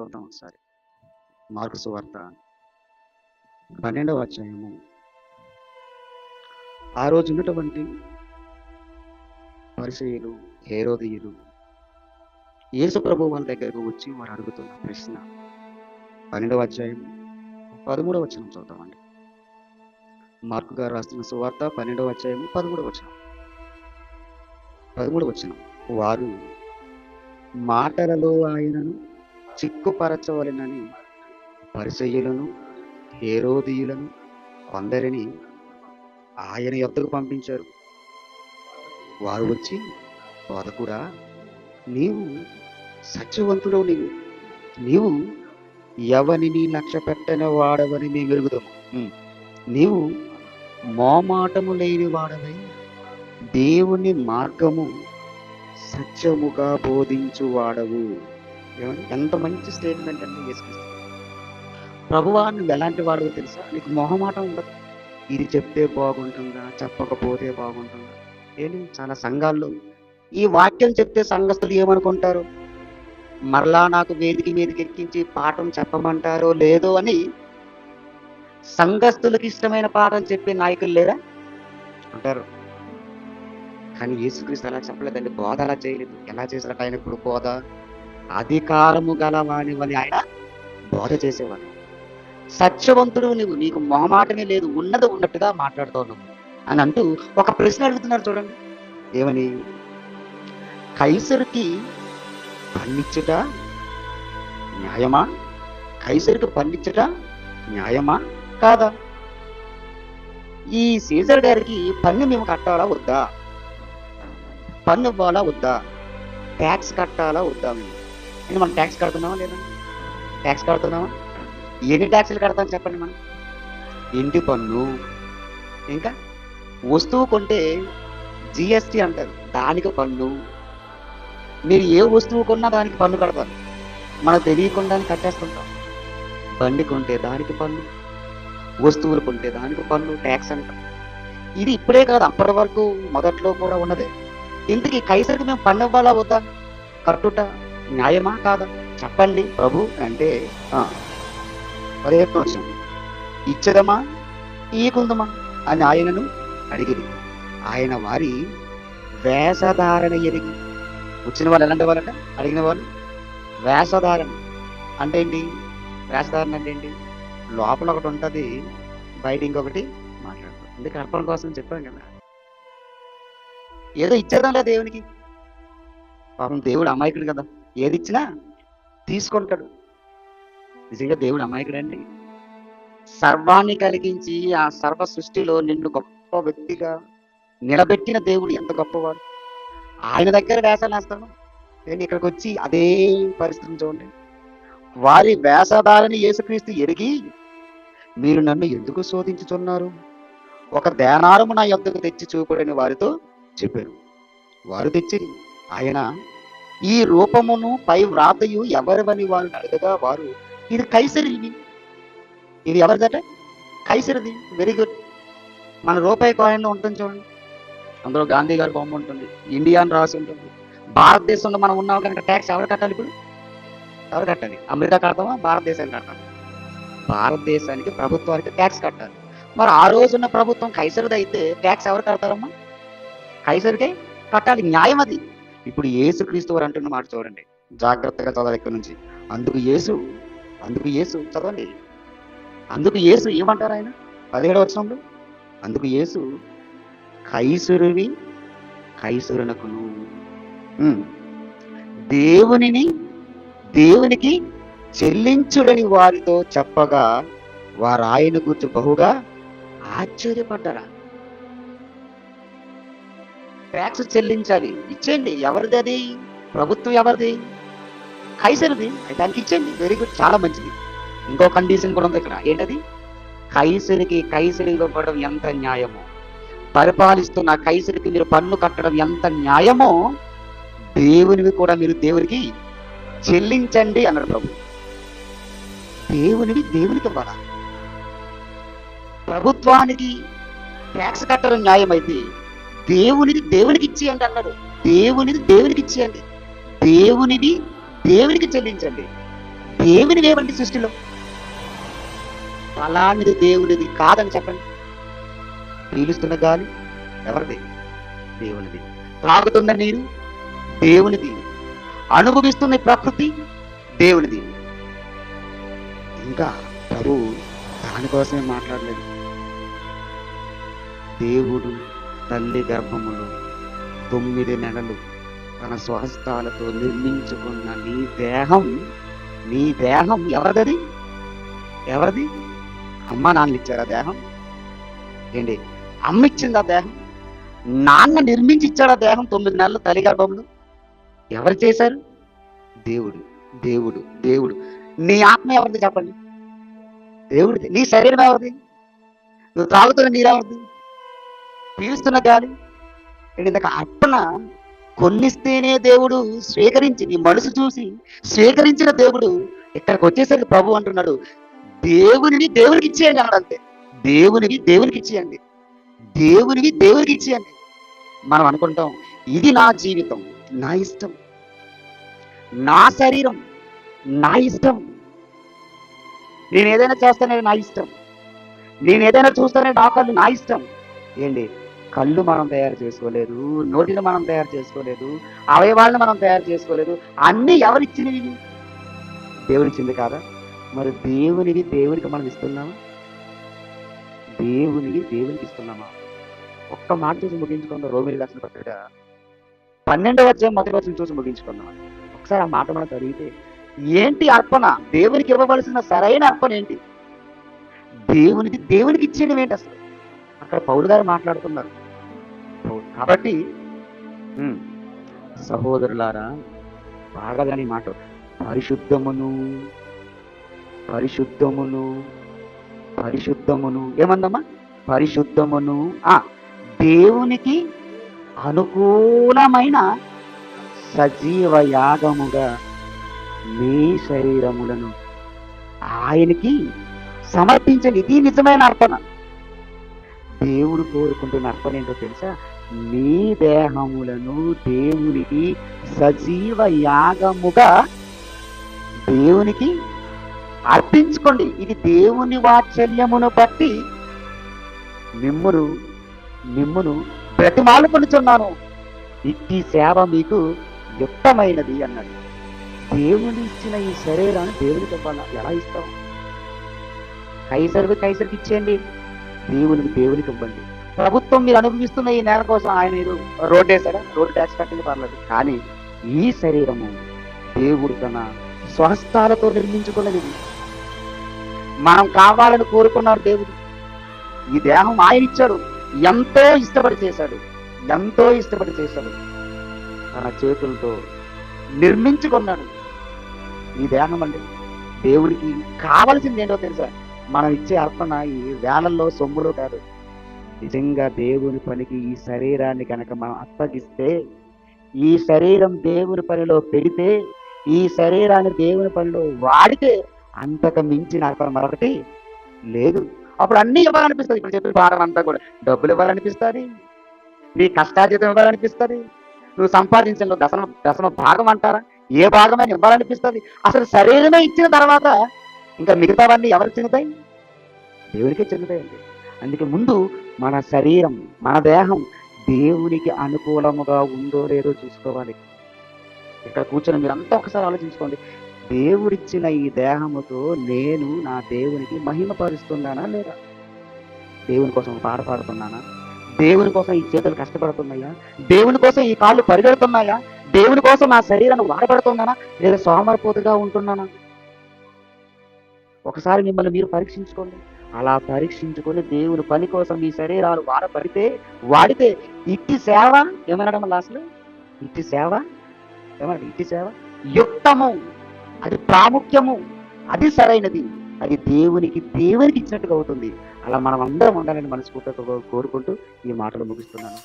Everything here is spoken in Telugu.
చూద్దాం ఒకసారి. మార్కు సువార్త పన్నెండవ అధ్యాయము. ఆ రోజు ఉన్నటువంటి పరిచయులు హేరోదీయులు యేసుప్రభు వాళ్ళ దగ్గరకు వచ్చి వారు అడుగుతున్న ప్రశ్న. పన్నెండవ అధ్యాయం పదమూడవ వచనం చూద్దామండి మార్కు గారు రాస్తున్న సువార్త పన్నెండవ అధ్యాయం పదమూడవ వచనం. పదమూడవ వచనం. వారు మాటలలో ఆయనను చిక్కుపరచవలెనని పరిచయులను హేరోదీయులను కొందరిని ఆయన యొద్దకు పంపించారు వారు వచ్చి బోధకుడా నీవు సత్యవంతుడు నీవు నీవు ఎవరిని లక్ష్య పెట్టని వాడవని మేము ఎరుగుదాము. నీవు మోమాటము లేని వాడవై దేవుని మార్గము సత్యముగా బోధించు వాడవు? ఎంత మంచి స్టేట్మెంట్ అండి యేసుక్రీస్తు. ప్రభువా నువ్వు ఎలాంటి వాడవో తెలుసా? నీకు మొహమాటం ఉండదు. ఇది చెప్తే బాగుంటుందా? చెప్పకపోతే బాగుంటుందా? ఏంటి చాలా సంఘాల్లో ఈ వాక్యం చెప్తే సంఘస్థులు ఏమనుకుంటారు? మరలా నాకు వేదిక మీదకి ఎక్కించి పాఠం చెప్పమంటారో లేదో అని సంఘస్థులకు ఇష్టమైన పాఠం చెప్పే నాయకులు లేరా? అంటారు కానీ యేసుక్రీస్తు అలా చెప్పలేదండి. బోధ అలా చేయలేదు. ఎలా చేశారట ఆయన ఇప్పుడు బోధ అధికారము గలవానివని ఆయన బోధ చేసేవాడు. సత్యవంతుడు నువ్వు నీకు మొహమాటమే లేదు ఉన్నది ఉన్నట్టుగా మాట్లాడుతావు నువ్వు అని అంటూ ఒక ప్రశ్న అడుగుతున్నారు చూడండి. ఏమని? కైసరికి పన్నిచ్చుట న్యాయమా? కైసరికి పన్నిచ్చుట న్యాయమా? కాదా? ఈ సీజర్ గారికి పన్ను మేము కట్టాలా వద్దా? పన్ను ఇవ్వాలా వద్దా? ట్యాక్స్ కట్టాలా వద్దా మేము? ఇది మనం ట్యాక్స్ కడుతున్నామా లేదా? ట్యాక్స్ కడుతున్నామా? ఎన్ని ట్యాక్సులు కడతాం చెప్పండి మనం? ఇంటి పన్ను. ఇంకా? వస్తువు కొంటే జిఎస్టి అంటారు. దానికి పన్ను. మీరు ఏ వస్తువు కొన్నా దానికి పన్ను కడతారు. మనకు తెలియకుండా కట్టేస్తుంటాం. బండి కొంటే దానికి పన్ను. వస్తువులు కొంటే దానికి పన్ను. ట్యాక్స్ అంటాం. ఇది ఇప్పుడే కాదు అప్పటి వరకు మొదట్లో కూడా ఉన్నదే. ఇంతకీ కైసరికి మేము పన్ను ఇవ్వాలా వద్దా? కట్టుట న్యాయమా కాదా? చెప్పండి. ప్రభు అంటే ఆ, పదిహేను ఇచ్చదమా? ఈకుందమా? అని ఆయనను అడిగింది. ఆయన వారి వేషధారణ ఎరిగి వచ్చిన వాళ్ళు ఎలాంటి వాళ్ళట? అడిగిన వాళ్ళు వేషధారణ. అంటే ఏంటి? వేషధారణ అంటే ఏంటి? లోపల ఒకటి ఉంటుంది బయట ఇంకొకటి మాట్లాడుతుంది అందుకే అర్పణ కోసం చెప్పాం కదా? ఏదో ఇచ్చేదాంలే దేవునికి. పాపం దేవుడు అమాయకుడు కదా. ఏది ఇచ్చినా తీసుకుంటాడు. నిజంగా దేవుడు అమాయకుడండి సర్వాన్ని కలిగించి ఆ సర్వ సృష్టిలో నిన్ను గొప్ప వ్యక్తిగా నిలబెట్టిన దేవుడు ఎంత గొప్పవాడు. ఆయన దగ్గర వేసాలు వేస్తాను. నేను ఇక్కడికి వచ్చి అదే పరిస్థితిని చూడండి. వారి వేషధారని యేసుక్రీస్తు ఎరిగి మీరు నన్ను ఎందుకు శోధించుచున్నారు? ఒక దేనారము నా యొద్దకు తెచ్చి చూపడని వారితో చెప్పారు. వారు తెచ్చి ఆయన ఈ రూపమును పై వ్రాతయు ఎవరివని వారు అడగగా వారు? ఇది కైసరిది ఇది ఎవరిదట కైసరిది వెరీ గుడ్ మన రూపాయి కాయిన్ ఉంటుంది చూడండి. అందులో గాంధీ గారి బొమ్మ ఉంటుంది. ఇండియా అని రాసి ఉంటుంది. భారతదేశంలో మనం ఉన్నాం కనుక ట్యాక్స్ ఎవరు కట్టాలి ఇప్పుడు? ఎవరు కట్టాలి? అమెరికా కడతామా? భారతదేశానికి కట్టాలి భారతదేశానికి ప్రభుత్వానికి ట్యాక్స్ కట్టాలి. మరి ఆ రోజున్న ప్రభుత్వం కైసరిది అయితే ట్యాక్స్ ఎవరు కడతారమ్మా? కైసరికే కట్టాలి. న్యాయం అది. ఇప్పుడు యేసు క్రీస్తు వారు అంటున్న మాట చూడండి. జాగ్రత్తగా చదవాలి ఇక్కడ నుంచి. అందుకు యేసు అందుకు యేసు చదవండి. అందుకు యేసు ఏమంటారు ఆయన? పదిహేడు వచనంలో? అందుకు యేసు కైసురువి కైసురునకును. దేవునిని దేవునికి చెల్లించుడని వారితో చెప్పగా వారు ఆయన గురించి బహుగా ఆశ్చర్యపడ్డారా? ట్యాక్స్ చెల్లించాలి. ఇచ్చేయండి. ఎవరిది అది? ప్రభుత్వం ఎవరిది? కైసరిది? దానికి ఇచ్చేయండి. వెరీ గుడ్ చాలా మంచిది. ఇంకో కండిషన్ కూడా ఉంది ఇక్కడ. ఏంటది? కైసరికి కైసరి ఇవ్వడం ఎంత న్యాయమో? పరిపాలిస్తున్న కైసరికి మీరు పన్ను కట్టడం ఎంత న్యాయమో? దేవునివి కూడా మీరు దేవునికి చెల్లించండి అన్నాడు ప్రభు. దేవునివి దేవునికి ఇవ్వాలా? ప్రభుత్వానికి ట్యాక్స్ కట్టడం న్యాయమైతే దేవునిది దేవునికి ఇచ్చేయండి అన్నాడు. దేవునిది దేవునికి ఇచ్చేయండి దేవునిది దేవునికి చెల్లించండి. దేవుని ఏమండి సృష్టిలో? అలాంటిది దేవునిది కాదని చెప్పండి. పీలుస్తున్న గాలి ఎవరిది? దేవునిది. తాగుతున్న నీరు దేవునిది. అనుభవిస్తున్న ఈ ప్రకృతి దేవునిది. ఇంకా ప్రభు దానికోసమే మాట్లాడలేదు. దేవుడు తల్లి గర్భములు తొమ్మిది నెలలు తన స్వహస్తాలతో నిర్మించుకున్న నీ దేహం నీ దేహం ఎవరిదది ఎవరిది? అమ్మ నాన్న ఇచ్చారా దేహం? ఏంటి? అమ్మ ఇచ్చిందా దేహం? నాన్న నిర్మించి ఇచ్చాడా దేహం తొమ్మిది నెలలు తల్లి గర్భంలో ఎవరు చేశారు? దేవుడు దేవుడు దేవుడు. నీ ఆత్మ ఎవరిది చెప్పండి? దేవుడిది. నీ శరీరం ఎవరిది? నువ్వు తాగుతున్న నీరు ఎవరిది? పీలుస్తున్న గాలి ఏంటి ఇంతక అర్పణ? కొన్నిస్తేనే దేవుడు స్వీకరించి నీ మనసు చూసి స్వీకరించిన దేవుడు ఇక్కడికి వచ్చేసరికి ప్రభు అంటున్నాడు దేవునివి దేవునికి ఇచ్చేయండి అన్నాడు అంతే. దేవునివి దేవునికి ఇచ్చేయండి. దేవునివి దేవునికి ఇచ్చేయండి. మనం అనుకుంటాం ఇది నా జీవితం నా ఇష్టం. నా శరీరం నా ఇష్టం. నేను ఏదైనా చేస్తానే నా ఇష్టం. నేను ఏదైనా చూస్తానే నా నా ఇష్టం. ఏంటి? కళ్ళు మనం తయారు చేసుకోలేదు నోటిని మనం తయారు చేసుకోలేదు అవయవాలను మనం తయారు చేసుకోలేదు అన్నీ ఎవరిచ్చినవి? దేవునిచ్చింది కాదా? మరి దేవునివి దేవునికి మనం ఇస్తున్నామా? దేవునివి దేవునికి ఇస్తున్నామా? ఒక్క మాట చూసి ముగించుకుందాం. రోమిలి రాసిన పత్రిక పన్నెండవ అధ్యాయం మొదటి వచ్చిన చూసి ముగించుకుందాం. ఒకసారి ఆ మాట మనకు అడిగితే ఏంటి అర్పణ? దేవునికి ఇవ్వవలసిన సరైన అర్పణ ఏంటి? దేవునికి దేవునికి ఇచ్చేయడం ఏంటి అసలు? అక్కడ పౌరు గారు మాట్లాడుతున్నారు. కాబట్టి సహోదరులారా బాగదని మాట. పరిశుద్ధమును పరిశుద్ధమును పరిశుద్ధమును. ఏమందమ్మా? పరిశుద్ధమును. ఆ దేవునికి అనుకూలమైన సజీవ యాగముగా మీ శరీరములను ఆయనకి సమర్పించని ఇది నిజమైన అర్పణ. దేవుడు కోరుకుంటున్న అర్థం ఏంటో తెలుసా? మీ దేహములను దేవునికి సజీవ యాగముగా దేవునికి అర్పించుకోండి. ఇది దేవుని వాత్సల్యమును బట్టి మిమ్మును మిమ్మును బ్రతిమాలుకొనుచున్నాను. ఇట్టి సేవ మీకు యుక్తమైనది అన్నాడు. దేవుని ఇచ్చిన ఈ శరీరాన్ని దేవునికి ఇవ్వాలా? ఎలా ఇస్తాం కైసరికి కైసరికి ఇచ్చేయండి. దేవునికి దేవునికి ఇవ్వండి. ప్రభుత్వం మీరు అనుభవిస్తున్న ఈ నేల కోసం ఆయన ఏదో రోడ్ వేసాడా రోడ్ ట్యాక్స్ కట్టింది పర్లేదు. కానీ ఈ శరీరము దేవుడు తన స్వహస్తాలతో నిర్మించుకున్నది. మనం కావాలని కోరుకున్నారు దేవుడు. ఈ దేహం ఆయన ఇచ్చాడు. ఎంతో ఇష్టపడి చేశాడు. ఎంతో ఇష్టపడి చేశాడు. తన చేతులతో నిర్మించుకున్నాడు. ఈ దేహం అండి. దేవుడికి కావలసింది ఏంటో తెలుసా? మనం ఇచ్చే అర్పణ ఈ వేలల్లో సొమ్ములు కాదు. నిజంగా దేవుని పనికి ఈ శరీరాన్ని కనుక మనం అప్పగిస్తే ఈ శరీరం దేవుని పనిలో పెడితే ఈ శరీరాన్ని దేవుని పనిలో వాడితే అంతకు మించిన అర్పణ మరొకటి లేదు. అప్పుడు అన్ని ఇవ్వాలనిపిస్తుంది. ఇప్పుడు చెప్పిన భారం అంతా కూడా. డబ్బులు ఇవ్వాలనిపిస్తుంది. నీ కష్టార్జితం ఇవ్వాలనిపిస్తుంది. నువ్వు సంపాదించిన దశమ దశమ భాగం అంటారా? ఏ భాగమైనా ఇవ్వాలనిపిస్తుంది. అసలు శరీరమే ఇచ్చిన తర్వాత ఇంకా మిగతావన్నీ ఎవరికి చెందుతాయి? దేవునికే చెందుతాయండి. అందుకే ముందు మన శరీరం మన దేహం దేవునికి అనుకూలముగా ఉందో లేదో చూసుకోవాలి. ఇక్కడ కూర్చొని మీరంతా ఒకసారి ఆలోచించుకోండి. దేవుడిచ్చిన ఈ దేహముతో నేను నా దేవునికి మహిమపరుస్తున్నానా లేదా? దేవుని కోసం పాట పాడుతున్నానా? దేవుని కోసం ఈ చేతులు కష్టపడుతున్నాయా? దేవుని కోసం ఈ కాళ్ళు పరిగెడుతున్నాయా? దేవుని కోసం నా శరీరాన్ని వాడబడుతున్నానా? లేదా సోమరిపోతుగా ఉంటున్నానా? ఒకసారి మిమ్మల్ని మీరు పరీక్షించుకోండి. అలా పరీక్షించుకొని దేవుని పని కోసం మీ శరీరాలు వాడబడితే వాడితే ఇట్టి సేవ ఏమనడం అసలు? ఇట్టి సేవ? ఏమన్నా ఇట్టి సేవ? యుక్తము. అది ప్రాముఖ్యము. అది సరైనది. అది దేవునికి దేవునికి ఇచ్చినట్టుగా అవుతుంది. అలా మనం అందరం ఉండాలని మనస్ఫూర్తిగా కోరుకుంటూ ఈ మాటలు ముగిస్తున్నాను.